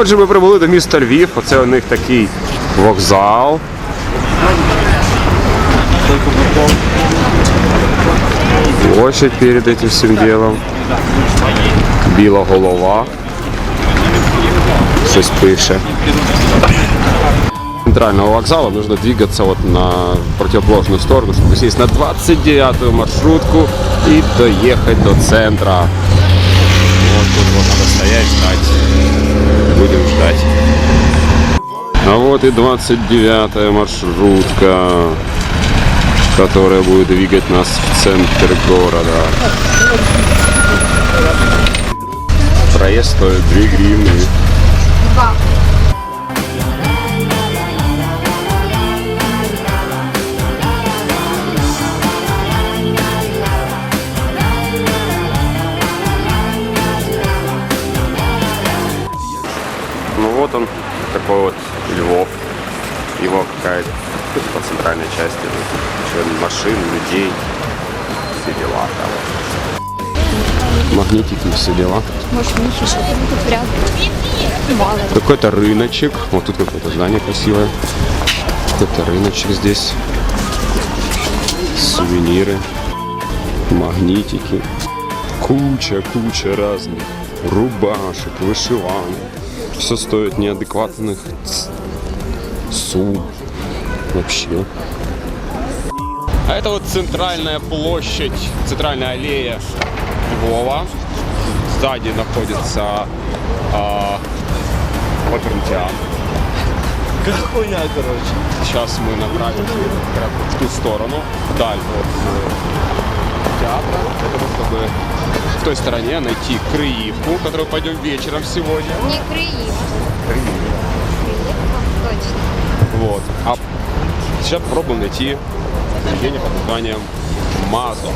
Отже, ми прибули до міста Львів. Оце у них такий вокзал. Площадь перед этим всем делом. Біла голова. Щось пише. Центрального вокзала нужно двигаться вот на противоположную сторону, чтобы сесть на 29-ю маршрутку и доехать до центра. Вот тут вот надо стоять, ждать. Будем ждать. А вот и 29-я маршрутка, которая будет двигать нас в центр города. Проезд стоит 2 гривны. Ну вот он, такой вот Львов. Его какая-то по центральной части. Еще машин, людей. Все дела там. Магнитики, все дела. Может, них еще тут прям мало. Какой-то рыночек. Вот тут какое-то здание красивое. Какой-то рыночек здесь. Сувениры. Магнитики. Куча, куча разных рубашек, вышиваний. Все стоит неадекватных сумм. Вообще. А это вот центральная площадь, центральная аллея Львова. Сзади находится а, оперный театр. Хуйня, короче. Сейчас мы направимся в ту сторону, вдаль от той стороне найти Крыивку, в которую пойдем вечером сегодня. Не Крыев. Крыев, точно. Вот. А сейчас попробуем найти заведение под названием Мазо.